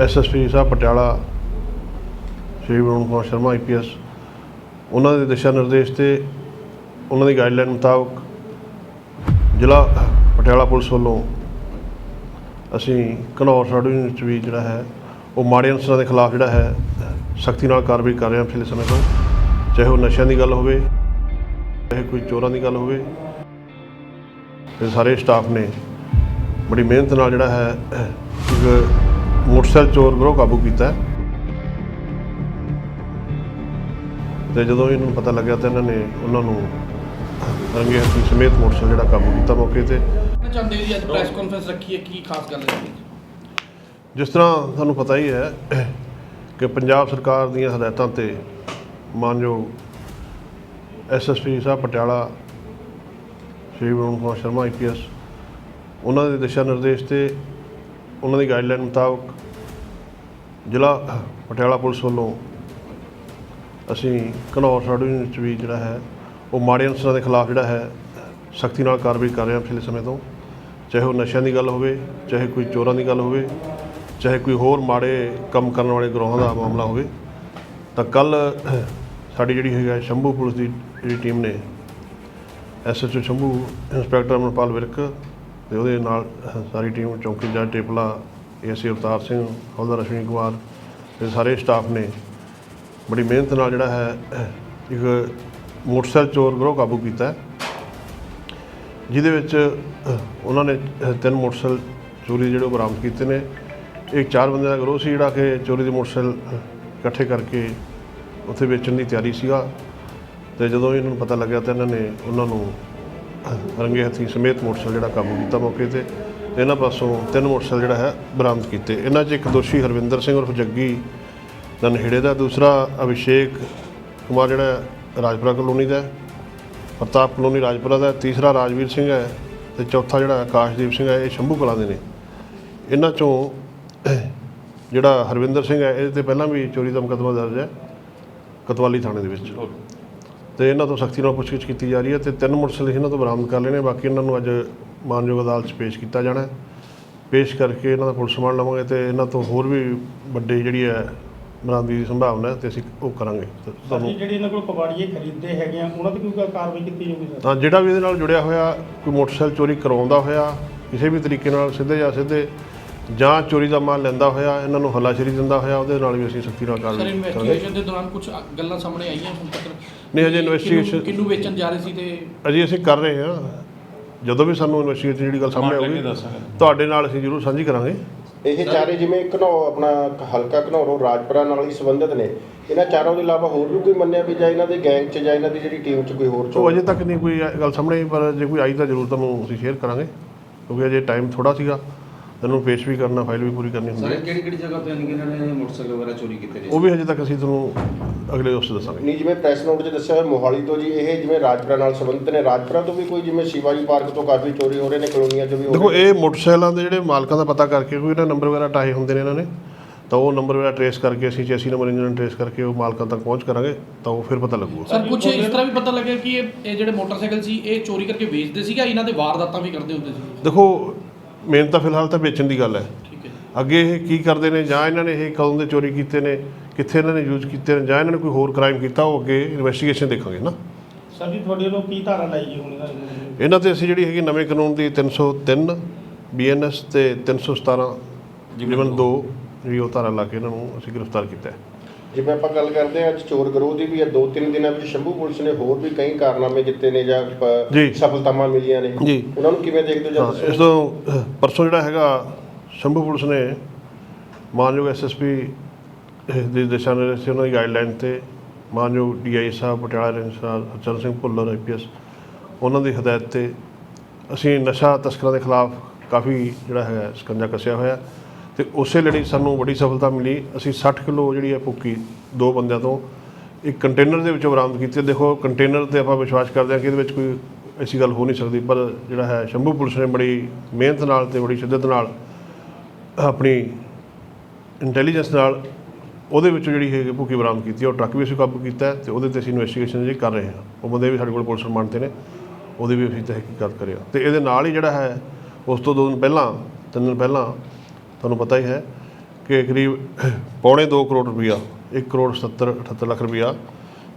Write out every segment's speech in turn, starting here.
SSP ਸਾਹਿਬ Patiala, Shri Varun Kumar Sharma IPS ਉਹਨਾਂ ਦੇ ਦਿਸ਼ਾ ਨਿਰਦੇਸ਼ ਤੇ ਉਹਨਾਂ ਦੀ ਗਾਈਡਲਾਈਨ ਮੁਤਾਬਕ ਜ਼ਿਲ੍ਹਾ ਪਟਿਆਲਾ ਪੁਲਿਸ ਵੱਲੋਂ ਅਸੀਂ ਘਨੌਰ ਸਬ ਵਿੱਚ ਵੀ ਜਿਹੜਾ ਹੈ, ਉਹ ਮਾੜੇ ਅਨਸਰਾਂ ਦੇ ਖਿਲਾਫ ਜਿਹੜਾ ਹੈ, ਸਖਤੀ ਨਾਲ ਕਾਰਵਾਈ ਕਰ ਰਹੇ ਹਾਂ ਪਿਛਲੇ ਸਮੇਂ ਤੋਂ। ਚਾਹੇ ਉਹ ਨਸ਼ਿਆਂ ਦੀ ਗੱਲ ਹੋਵੇ, ਚਾਹੇ ਕੋਈ ਚੋਰਾਂ ਦੀ ਗੱਲ ਹੋਵੇ, ਇਹ ਸਾਰੇ ਸਟਾਫ ਨੇ ਬੜੀ ਮਿਹਨਤ ਨਾਲ ਜਿਹੜਾ ਹੈ, ਇੱਕ ਮੋਟਰਸਾਈਕਲ ਚੋਰ ਗਰੋਹ ਕਾਬੂ ਕੀਤਾ ਹੈ। ਤੇ ਜਦੋਂ ਇਹਨਾਂ ਨੂੰ ਪਤਾ ਲੱਗਿਆ ਤਾਂ ਇਹਨਾਂ ਨੇ ਉਹਨਾਂ ਨੂੰ ਰੰਗੇ ਹੱਥੀਂ ਸਮੇਤ ਮੋਟਰਸਾਈਕਲ ਜਿਹੜਾ ਕਾਬੂ ਕੀਤਾ ਮੌਕੇ ਤੇ। ਕਹਿਣਾ ਚਾਹੁੰਦੇ ਹੋ ਜੀ ਅੱਜ ਪ੍ਰੈਸ ਕਾਨਫਰੰਸ ਰੱਖੀ ਹੈ ਕੀ ਖਾਸ ਗੱਲ ਹੈ ਜੀ ਜਿਸ ਤਰ੍ਹਾਂ ਤੁਹਾਨੂੰ ਪਤਾ ਹੀ ਹੈ ਕਿ ਪੰਜਾਬ ਸਰਕਾਰ ਦੀਆਂ ਹਦਾਇਤਾਂ ਤੇ ਮਾਨਯੋਗ ਐਸਐਸਪੀ ਸਾਹਿਬ ਪਟਿਆਲਾ ਸ਼੍ਰੀ ਵਰੁਣ ਕੁਮਾਰ ਸ਼ਰਮਾ ਆਈਪੀਐਸ ਉਹਨਾਂ ਦੇ ਦਿਸ਼ਾ ਨਿਰਦੇਸ਼ ਤੇ ਉਹਨਾਂ ਦੀ ਗਾਈਡਲਾਈਨ ਮੁਤਾਬਕ ਜ਼ਿਲ੍ਹਾ ਪਟਿਆਲਾ ਪੁਲਿਸ ਵੱਲੋਂ ਅਸੀਂ ਘਨੌਰ ਸਬ ਡਿਵੀਜ਼ਨ ਵਿੱਚ ਵੀ ਜਿਹੜਾ ਹੈ, ਉਹ ਮਾੜੇ ਅਨਸਰਾਂ ਦੇ ਖਿਲਾਫ ਜਿਹੜਾ ਹੈ, ਸਖਤੀ ਨਾਲ ਕਾਰਵਾਈ ਕਰ ਰਹੇ ਹਾਂ ਪਿਛਲੇ ਸਮੇਂ ਤੋਂ। ਚਾਹੇ ਉਹ ਨਸ਼ਿਆਂ ਦੀ ਗੱਲ ਹੋਵੇ, ਚਾਹੇ ਕੋਈ ਚੋਰਾਂ ਦੀ ਗੱਲ ਹੋਵੇ, ਚਾਹੇ ਕੋਈ ਹੋਰ ਮਾੜੇ ਕੰਮ ਕਰਨ ਵਾਲੇ ਗਰੋਹਾਂ ਦਾ ਮਾਮਲਾ ਹੋਵੇ, ਤਾਂ ਕੱਲ ਸਾਡੀ ਜਿਹੜੀ ਹੈਗਾ ਸ਼ੰਭੂ ਪੁਲਿਸ ਦੀ ਜਿਹੜੀ ਟੀਮ ਨੇ ਐਸਐਚਓ ਸ਼ੰਭੂ ਇੰਸਪੈਕਟਰ ਅਮਰਪਾਲ ਵਿਰਕ ਤੇ ਉਹਦੇ ਨਾਲ ਸਾਰੀ ਟੀਮ ਚੌਂਕੀ ਜੱਜ ਟੇਪਲਾ, ਏਸੀ ਅਵਤਾਰ ਸਿੰਘ, ਹੌਲਦਾਰ ਅਸ਼ਵਨੀ ਕੁਮਾਰ ਤੇ ਸਾਰੇ ਸਟਾਫ ਨੇ ਬੜੀ ਮਿਹਨਤ ਨਾਲ ਜਿਹੜਾ ਹੈ ਇੱਕ ਮੋਟਰਸਾਈਕਲ ਚੋਰ ਗਰੋਹ ਕਾਬੂ ਕੀਤਾ ਜਿਹਦੇ ਵਿੱਚ ਉਹਨਾਂ ਨੇ ਤਿੰਨ ਮੋਟਰਸਾਈਕਲ ਚੋਰੀ ਜਿਹੜੇ ਉਹ ਬਰਾਮਦ ਕੀਤੇ ਨੇ। ਇੱਕ ਚਾਰ ਬੰਦਿਆਂ ਦਾ ਗਰੋਹ ਸੀ ਜਿਹੜਾ ਕਿ ਚੋਰੀ ਦੇ ਮੋਟਰਸਾਈਕਲ ਇਕੱਠੇ ਕਰਕੇ ਉੱਥੇ ਵੇਚਣ ਦੀ ਤਿਆਰੀ ਸੀਗਾ। ਤੇ ਜਦੋਂ ਇਹਨਾਂ ਨੂੰ ਪਤਾ ਲੱਗਿਆ ਤਾਂ ਇਹਨਾਂ ਨੇ ਉਹਨਾਂ ਨੂੰ ਰੰਗੇ ਹੱਥੀਂ ਸਮੇਤ ਮੋਟਰਸਾਈਕਲ ਜਿਹੜਾ ਕਾਬੂ ਕੀਤਾ ਮੌਕੇ ਤੇ ਤੇ ਇਹਨਾਂ ਪਾਸੋਂ ਤਿੰਨ ਮੋਟਰਸਾਈਕਲ ਜਿਹੜਾ ਹੈ ਬਰਾਮਦ ਕੀਤੇ। ਇਹਨਾਂ 'ਚ ਇੱਕ ਦੋਸ਼ੀ ਹਰਵਿੰਦਰ ਸਿੰਘ ਉਰਫ ਜੱਗੀ ਦਾ ਨੇੜੇ ਦਾ, ਦੂਸਰਾ ਅਭਿਸ਼ੇਕ ਕੁਮਾਰ ਜਿਹੜਾ ਰਾਜਪੁਰਾ ਕਲੋਨੀ ਦਾ ਪ੍ਰਤਾਪ ਕਲੋਨੀ ਰਾਜਪੁਰਾ ਦਾ ਤੀਸਰਾ ਰਾਜਵੀਰ ਸਿੰਘ ਹੈ ਤੇ ਚੌਥਾ ਜਿਹੜਾ ਆਕਾਸ਼ਦੀਪ ਸਿੰਘ ਹੈ, ਇਹ ਸ਼ੰਭੂ ਕਲਾਂ ਦੇ ਨੇ। ਇਹਨਾਂ ਚੋਂ ਜਿਹੜਾ ਹਰਵਿੰਦਰ ਸਿੰਘ ਹੈ, ਇਹਦੇ ਤੇ ਪਹਿਲਾਂ ਵੀ ਚੋਰੀ ਦਾ ਮੁਕੱਦਮਾ ਦਰਜ ਹੈ ਕਤਵਾਲੀ ਥਾਣੇ ਦੇ ਵਿੱਚ। ਤੇ ਇਹਨਾਂ ਤੋਂ ਸਖਤੀ ਨਾਲ ਪੁੱਛਗਿੱਛ ਕੀਤੀ ਜਾ ਰਹੀ ਹੈ ਤੇ ਤਿੰਨ ਮੋਟਰਸਾਈਕਲ ਇਹਨਾਂ ਤੋਂ ਬਰਾਮਦ ਕਰ ਲਏ ਨੇ ਬਾਕੀ ਇਹਨਾਂ ਨੂੰ ਅੱਜ ਮਾਨਯੋਗ ਅਦਾਲਤ 'ਚ ਪੇਸ਼ ਕੀਤਾ ਜਾਣਾ ਹੈ। ਪੇਸ਼ ਕਰਕੇ ਇਹਨਾਂ ਦਾ ਪੁਲਿਸ ਰਿਮਾਂਡ ਲਵਾਂਗੇ ਤੇ ਇਹਨਾਂ ਤੋਂ ਹੋਰ ਵੀ ਵੱਡੇ ਜਿਹੜੀ ਹੈ ਬਰਾਮਦੀ ਦੀ ਸੰਭਾਵਨਾ ਹੈ ਤੇ ਅਸੀਂ ਉਹ ਕਰਾਂਗੇ। ਤੇ ਜੀ ਜਿਹੜੀ ਇਹਨਾਂ ਕੋਲ ਕਬਾੜੀਏ ਖਰੀਦਦੇ ਹੈਗੇ ਆ ਉਹਨਾਂ ਤੇ ਕੋਈ ਕਾਰਵਾਈ ਕੀਤੀ ਜਾਊਗੀ ਸਰ? ਤਾਂ ਜਿਹੜਾ ਵੀ ਇਹਦੇ ਨਾਲ ਜੁੜਿਆ ਹੋਇਆ ਕੋਈ ਮੋਟਰਸਾਈਕਲ ਚੋਰੀ ਕਰਵਾਉਂਦਾ ਹੋਇਆ ਕਿਸੇ ਵੀ ਤਰੀਕੇ ਨਾਲ ਸਿੱਧੇ ਜਾਂ ਸਿੱਧੇ ਜਾਂ ਚੋਰੀ ਦਾ ਮਾਲ ਲੈਂਦਾ ਹੋਇਆ ਇਹਨਾਂ ਨੂੰ ਹੱਲਾਸ਼ੇਰੀ ਦਿੰਦਾ ਹੋਇਆ ਉਹਦੇ ਨਾਲ ਵੀ ਅਸੀਂ ਸਖਤੀ ਨਾਲ ਸਰ ਕਾਰਵਾਈ ਕਰਾਂਗੇ। ਇਨਵੈਸਟੀਗੇਸ਼ਨ ਦੇ ਦੌਰਾਨ ਕੁਝ ਗੱਲਾਂ ਸਾਹਮਣੇ ਆਈਆਂ ਹੁਣ ਤੱਕ? ਨਹੀਂ, ਅਜੇ ਕਿਹਨੂੰ- investigation- ਕਿਹਨੂੰ ਵੇਚਣ ਜਾ ਰਹੇ ਸੀ ਤੇ ਅਜੇ ਅਸੀਂ ਕਰ ਰਹੇ ਹਾਂ। ਜਦੋਂ ਵੀ ਸਾਨੂੰ ਇਨਵੈਸਟੀਗੇਸ਼ਨ ਜਿਹੜੀ ਗੱਲ ਸਾਹਮਣੇ ਆਊਗੀ ਤੁਹਾਡੇ ਨਾਲ ਅਸੀਂ ਜ਼ਰੂਰ ਸਾਂਝੀ ਕਰਾਂਗੇ। ਇਹ ਚਾਰੇ ਜਿਵੇਂ ਘਨੌ ਆਪਣਾ ਹਲਕਾ ਘਨੌਰੋਂ ਰਾਜਪੁਰਾ ਨਾਲ ਹੀ ਸੰਬੰਧਿਤ ਨੇ। ਇਹਨਾਂ ਚਾਰਾਂ ਤੋਂ ਇਲਾਵਾ ਹੋਰ ਵੀ ਕੋਈ ਮੰਨਿਆ ਵੀ ਜਾਂ ਇਹਨਾਂ ਦੇ ਗੈਂਗ 'ਚ ਜਾਂ ਇਹਨਾਂ ਦੀ ਜਿਹੜੀ ਟੀਮ 'ਚ ਕੋਈ ਹੋਰ ਚੋਰ ਅਜੇ ਤੱਕ ਨਹੀਂ ਕੋਈ ਗੱਲ ਸਾਹਮਣੇ ਪਰ ਜੇ ਕੋਈ ਆਈ ਤਾਂ ਜ਼ਰੂਰ ਤੁਹਾਨੂੰ ਅਸੀਂ ਸ਼ੇਅਰ ਕਰਾਂਗੇ ਕਿਉਂਕਿ ਅਜੇ ਟਾਈਮ ਥੋੜਾ ਸੀਗਾ। ਇਹਨੂੰ ਪੇਸ਼ ਵੀ ਕਰਨਾ ਫਾਈਲ ਵੀ ਪੂਰੀ ਕਰਨੀ ਹੁੰਦੀ ਸਾਰੇ ਹੈ। ਕਿਹੜੀ ਕਿਹੜੀ ਜਗ੍ਹਾ ਤੇ ਯਾਨੀ ਕਿ ਇਹਨਾਂ ਨੇ ਮੋਟਰਸਾਈਕਲ ਵਗੈਰਾ ਚੋਰੀ ਕੀਤੇ ਨੇ? ਉਹ ਵੀ ਅਜੇ ਤੱਕ ਅਸੀਂ ਤੁਹਾਨੂੰ ਅਗਲੇ 'ਚ ਦੱਸਾਂਗੇ। ਨਹੀਂ ਜਿਵੇਂ ਪ੍ਰੈਸ ਨੋਟ 'ਚ ਦੱਸਿਆ ਹੋਇਆ ਮੋਹਾਲੀ ਤੋਂ ਜੀ ਇਹ ਜਿਵੇਂ ਰਾਜਪੁਰਾ ਨਾਲ ਸੰਬੰਧਿਤ ਨੇ। ਰਾਜਪੁਰਾ ਤੋਂ ਵੀ ਕੋਈ ਜਿਵੇਂ ਸ਼ਿਵਾਜੀ ਪਾਰਕ ਤੋਂ ਕਾਫੀ ਚੋਰੀ ਹੋ ਰਹੇ ਨੇ ਕਲੋਨੀਆਂ 'ਚ ਵੀ ਹੋ ਦੇਖੋ ਰਹੇ ਨੇ। ਇਹ ਮੋਟਰਸਾਈਕਲਾਂ ਦੇ ਜਿਹੜੇ ਮਾਲਕਾਂ ਦਾ ਪਤਾ ਕਰਕੇ ਕੋਈ ਇਹਨਾਂ ਨੰਬਰ ਵਗੈਰਾ ਟਾਏ ਹੁੰਦੇ ਨੇ ਇਹਨਾਂ ਨੇ ਤਾਂ ਉਹ ਨੰਬਰ ਵਗੈਰਾ ਟਰੇਸ ਕਰਕੇ ਅਸੀਂ ਚੈਸੀ ਨੰਬਰ ਇੰਜਨ ਟਰੇਸ ਕਰਕੇ ਉਹ ਮਾਲਕਾਂ ਤੱਕ ਪਹੁੰਚ ਕਰਾਂਗੇ ਤਾਂ ਉਹ ਫਿਰ ਪਤਾ ਲੱਗੂਗਾ। ਸਰ ਕੁਝ ਇਸ ਤਰ੍ਹਾਂ ਵੀ ਪਤਾ ਲੱਗਿਆ ਕਿ ਇਹ ਇਹ ਜਿਹੜੇ ਮੋਟਰਸਾਈਕਲ ਸੀ ਇਹ ਚੋਰੀ ਕਰਕੇ ਵੇਚਦੇ ਸੀਗਾ ਇਹਨਾਂ ਦੇ ਵਾਰਦਾਤਾਂ ਵੀ ਕਰਦੇ ਹੁੰਦੇ ਸੀ? ਦੇਖੋ ਮੇਨ ਤਾਂ ਫਿਲਹਾਲ ਤਾਂ ਵੇਚਣ ਦੀ ਗੱਲ ਹੈ। ਠੀਕ ਹੈ ਅੱਗੇ ਇਹ ਕੀ ਕਰਦੇ ਨੇ? ਜਾਂ ਇਹਨਾਂ ਨੇ ਇਹ ਕਦੋਂ ਦੇ ਚੋਰੀ ਕੀਤੇ ਨੇ? ਕਿੱਥੇ ਇਹਨਾਂ ਨੇ ਯੂਜ਼ ਕੀਤੇ ਨੇ? ਜਾਂ ਇਹਨਾਂ ਨੇ ਕੋਈ ਹੋਰ ਕ੍ਰਾਈਮ ਕੀਤਾ ਉਹ ਅੱਗੇ ਇਨਵੈਸਟੀਗੇਸ਼ਨ ਦੇਖਾਂਗੇ ਨਾ। ਸਰ ਜੀ ਤੁਹਾਡੇ ਵੱਲੋਂ ਕੀ ਧਾਰਾ ਲਾਈ ਗਈ ਹੁਣ ਇਹਨਾਂ ਦੇ ਇਹਨਾਂ ਤੇ ਅਸੀਂ ਜਿਹੜੀ ਹੈਗੀ ਨਵੇਂ ਕਾਨੂੰਨ ਦੀ 303 ਬੀਐਨਐਸ ਤੇ 317 ਜਿਵਨ 2 ਜਿਹੜੀ ਉਹ ਧਾਰਾ ਲਾ ਕੇ ਇਹਨਾਂ ਨੂੰ ਅਸੀਂ ਗ੍ਰਿਫਤਾਰ ਕੀਤਾ ਹੈ। ਜਿਵੇਂ ਆਪਾਂ ਗੱਲ ਕਰਦੇ ਹਾਂ ਅੱਜ ਚੋਰ ਗਰੋਹ ਦੀ ਵੀ ਹੈ ਦੋ ਤਿੰਨ ਦਿਨਾਂ ਵਿੱਚ ਸ਼ੰਭੂ ਪੁਲਿਸ ਨੇ ਹੋਰ ਵੀ ਕਈ ਕਾਰਨਾਮੇ ਜਿੱਤੇ ਨੇ ਜਾਂ ਪ- ਜੀ। ਸਫਲਤਾਵਾਂ ਮਿਲੀਆਂ ਨੇ ਜੀ। ਉਹਨਾਂ ਨੂੰ ਕਿਵੇਂ ਦੇਖਦੇ ਹੋ ਜਾਂ ਹਾਂ ਇਸ ਤੋਂ ਅਹ, ਪਰਸੋਂ ਜਿਹੜਾ ਹੈਗਾ ਸ਼ੰਭੂ ਪੁਲਿਸ ਨੇ ਮਾਨਯੋਗ ਐਸਐਸਪੀ ਦੇ ਦਿਸ਼ਾ ਨਿਰਦੇਸ਼ ਤੇ ਉਹਨਾਂ ਦੀ ਗਾਈਡਲਾਈਨ ਤੇ ਮਾਨਯੋਗ DI Sahib Patiala range Sahib Harcharan Singh Bhullar IPS ਉਹਨਾਂ ਦੀ ਹਦਾਇਤ ਤੇ ਅਸੀਂ ਨਸ਼ਾ ਤਸਕਰਾਂ ਦੇ ਖਿਲਾਫ ਕਾਫੀ ਜਿਹੜਾ ਹੈ ਸਕੰਜਾ ਕੱਸਿਆ ਹੋਇਆ ਤੇ ਉਸੇ ਲੜੀ ਸਾਨੂੰ ਬੜੀ ਸਫਲਤਾ ਮਿਲੀ। ਅਸੀਂ 60 ਕਿਲੋ ਜਿਹੜੀ ਹੈ ਭੁੱਕੀ ਦੋ ਬੰਦਿਆਂ ਤੋਂ ਇੱਕ ਕੰਟੇਨਰ ਦੇ ਵਿੱਚੋਂ ਬਰਾਮਦ ਕੀਤੀ। ਦੇਖੋ ਕੰਟੇਨਰ ਤੇ ਆਪਾਂ ਵਿਸ਼ਵਾਸ ਕਰਦੇ ਹਾਂ ਕਿ ਇਹਦੇ ਵਿੱਚ ਕੋਈ ਐਸੀ ਗੱਲ ਹੋ ਨਹੀਂ ਸਕਦੀ, ਪਰ ਜਿਹੜਾ ਹੈ ਸ਼ੰਭੂ ਪੁਲਿਸ ਨੇ ਬੜੀ ਮਿਹਨਤ ਨਾਲ ਤੇ ਬੜੀ ਸ਼ਿੱਦਤ ਨਾਲ ਆਪਣੀ ਇੰਟੈਲੀਜੈਂਸ ਨਾਲ ਉਹਦੇ ਵਿੱਚੋਂ ਜਿਹੜੀ ਹੈਗੀ ਭੁੱਕੀ ਬਰਾਮਦ ਕੀਤੀ। ਉਹ ਟਰੱਕ ਵੀ ਅਸੀਂ ਕਾਬੂ ਕੀਤਾ ਹੈ ਤੇ ਉਹਦੇ ਤੇ ਅਸੀਂ ਇਨਵੈਸਟੀਗੇਸ਼ਨ ਜਿਹੜੀ ਕਰ ਰਹੇ ਹਾਂ। ਉਹ ਬੰਦੇ ਵੀ ਸਾਡੇ ਕੋਲ ਪੁਲਿਸ ਰਿਮਾਂਡ ਤੇ ਨੇ, ਉਹਦੀ ਵੀ ਅਸੀਂ ਤਹਿਕੀਕਾਤ ਕਰਿਆ ਤੇ ਇਹਦੇ ਨਾਲ ਹੀ ਜਿਹੜਾ ਹੈ, ਉਸ ਤੋਂ ਦੋ ਦਿਨ ਪਹਿਲਾਂ, ਤਿੰਨ ਦਿਨ ਪਹਿਲਾਂ ਤੁਹਾਨੂੰ ਪਤਾ ਹੀ ਹੈ ਕਿ ਕਰੀਬ ਪੌਣੇ 2 ਕਰੋੜ ਰੁਪਈਆ 1 ਕਰੋੜ 70 78 ਲੱਖ ਰੁਪਈਆ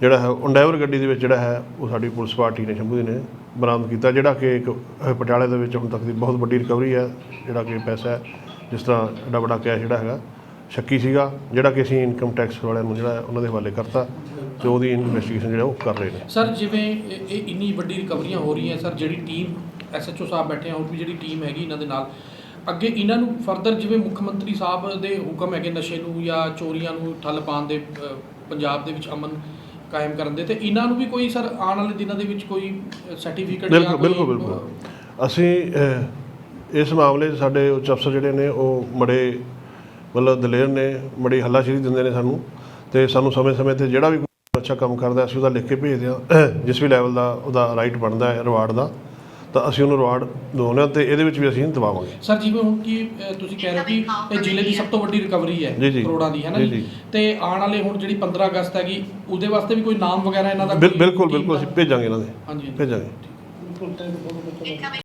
ਜਿਹੜਾ ਹੈ ਉਂਡੈਵਰ ਗੱਡੀ ਦੇ ਵਿੱਚ ਜਿਹੜਾ ਹੈ, ਉਹ ਸਾਡੀ ਪੁਲਿਸ ਪਾਰਟੀ ਨੇ, ਸ਼ੰਭੂ ਦੀ ਨੇ ਬਰਾਮਦ ਕੀਤਾ, ਜਿਹੜਾ ਕਿ ਇੱਕ ਪਟਿਆਲੇ ਦੇ ਵਿੱਚ ਹੁਣ ਤੱਕ ਦੀ ਬਹੁਤ ਵੱਡੀ ਰਿਕਵਰੀ ਹੈ, ਜਿਹੜਾ ਕਿ ਪੈਸਾ ਹੈ, ਜਿਸ ਤਰ੍ਹਾਂ ਐਡਾ ਵੱਡਾ ਕੈਸ਼ ਜਿਹੜਾ ਹੈਗਾ, ਸ਼ੱਕੀ ਸੀਗਾ, ਜਿਹੜਾ ਕਿ ਅਸੀਂ ਇਨਕਮ ਟੈਕਸ ਵਾਲਿਆਂ ਨੂੰ ਜਿਹੜਾ ਉਹਨਾਂ ਦੇ ਹਵਾਲੇ ਕਰਤਾ ਤੇ ਉਹਦੀ ਇਨਵੈਸਟੀਗੇਸ਼ਨ ਜਿਹੜਾ ਉਹ ਕਰ ਰਹੇ ਨੇ। ਸਰ, ਜਿਵੇਂ ਇਹ ਇੰਨੀ ਵੱਡੀ ਰਿਕਵਰੀਆਂ ਹੋ ਰਹੀਆਂ, ਸਰ, ਜਿਹੜੀ ਟੀਮ ਐਸਐਚਓ ਸਾਹਿਬ ਬੈਠੇ ਆ, ਹੋਰ ਵੀ ਜਿਹੜੀ ਟੀਮ ਹੈਗੀ ਇਹਨਾਂ ਦੇ ਨਾਲ ਅੱਗੇ ਇਹਨਾਂ ਨੂੰ ਫਰਦਰ ਜਿਵੇਂ ਮੁੱਖ ਮੰਤਰੀ ਸਾਹਿਬ ਦੇ ਹੁਕਮ ਹੈਗੇ ਨਸ਼ੇ ਨੂੰ ਜਾਂ ਚੋਰੀਆਂ ਨੂੰ ਠੱਲ ਪਾਉਣ ਦੇ ਪੰਜਾਬ ਦੇ ਵਿੱਚ ਅਮਨ ਕਾਇਮ ਕਰਨ ਦੇ ਤੇ ਇਹਨਾਂ ਨੂੰ ਵੀ ਕੋਈ ਸਰ ਆਉਣ ਵਾਲੇ ਦਿਨਾਂ ਦੇ ਵਿੱਚ ਕੋਈ ਸਰਟੀਫਿਕੇਟ ਬਿਲਕੁਲ ਬਿਲਕੁਲ ਬਿਲਕੁਲ। ਅਸੀਂ ਅਹ, ਇਸ ਮਾਮਲੇ 'ਚ ਸਾਡੇ ਉੱਚ ਅਫਸਰ ਜਿਹੜੇ ਨੇ ਉਹ ਬੜੇ ਮਤਲਬ ਦਲੇਰ ਨੇ ਬੜੀ ਹੱਲਾਸ਼ੇਰੀ ਦਿੰਦੇ ਨੇ ਸਾਨੂੰ ਤੇ ਸਾਨੂੰ ਸਮੇਂ-ਸਮੇਂ ਤੇ ਜਿਹੜਾ ਵੀ ਕੋਈ ਅੱਛਾ ਕੰਮ ਕਰਦਾ ਅਸੀਂ ਉਹਦਾ ਲਿਖ ਕੇ ਭੇਜਦੇ ਹਾਂ ਜਿਸ ਵੀ ਲੈਵਲ ਦਾ ਉਹਦਾ ਰਾਈਟ ਬਣਦਾ ਹੈ ਰਿਵਾਰਡ ਦਾ। ਤਾਂ ਅਸੀਂ ਉਹਨੂੰ ਰਿਵਾਰਡ ਦਿਵਾਉਂਦੇ ਹਾਂ ਤੇ ਇਹਦੇ ਵਿੱਚ ਵੀ ਅਸੀਂ ਦਵਾਵਾਂਗੇ। ਸਰ ਜਿਵੇਂ ਹੁਣ ਕੀ ਤੁਸੀਂ ਕਹਿ ਰਹੇ ਹੋ ਕਿ ਇਹ ਜ਼ਿਲ੍ਹੇ ਦੀ ਸਭ ਤੋਂ ਵੱਡੀ ਰਿਕਵਰੀ ਹੈ ਜੀ, ਜੀ। ਕਰੋੜਾਂ ਦੀ ਹੈ ਨਾ ਜੀ, ਜੀ? ਜੀ। ਤੇ ਆਉਣ ਵਾਲੇ ਹੁਣ ਜਿਹੜੀ 15 ਅਗਸਤ ਹੈਗੀ ਉਹਦੇ ਵਾਸਤੇ ਵੀ ਕੋਈ ਨਾਮ ਵਗੈਰਾ ਇਹਨਾਂ ਦਾ ਬਿਲ- ਕੋਈ ਬਿਲਕੁਲ ਬਿਲਕੁਲ ਦਾ? ਅਸੀਂ ਭੇਜਾਂਗੇ ਇਹਨਾਂ ਦੇ। ਹਾਂਜੀ। ਭੇਜਾਂਗੇ। ਬਿਲਕੁਲ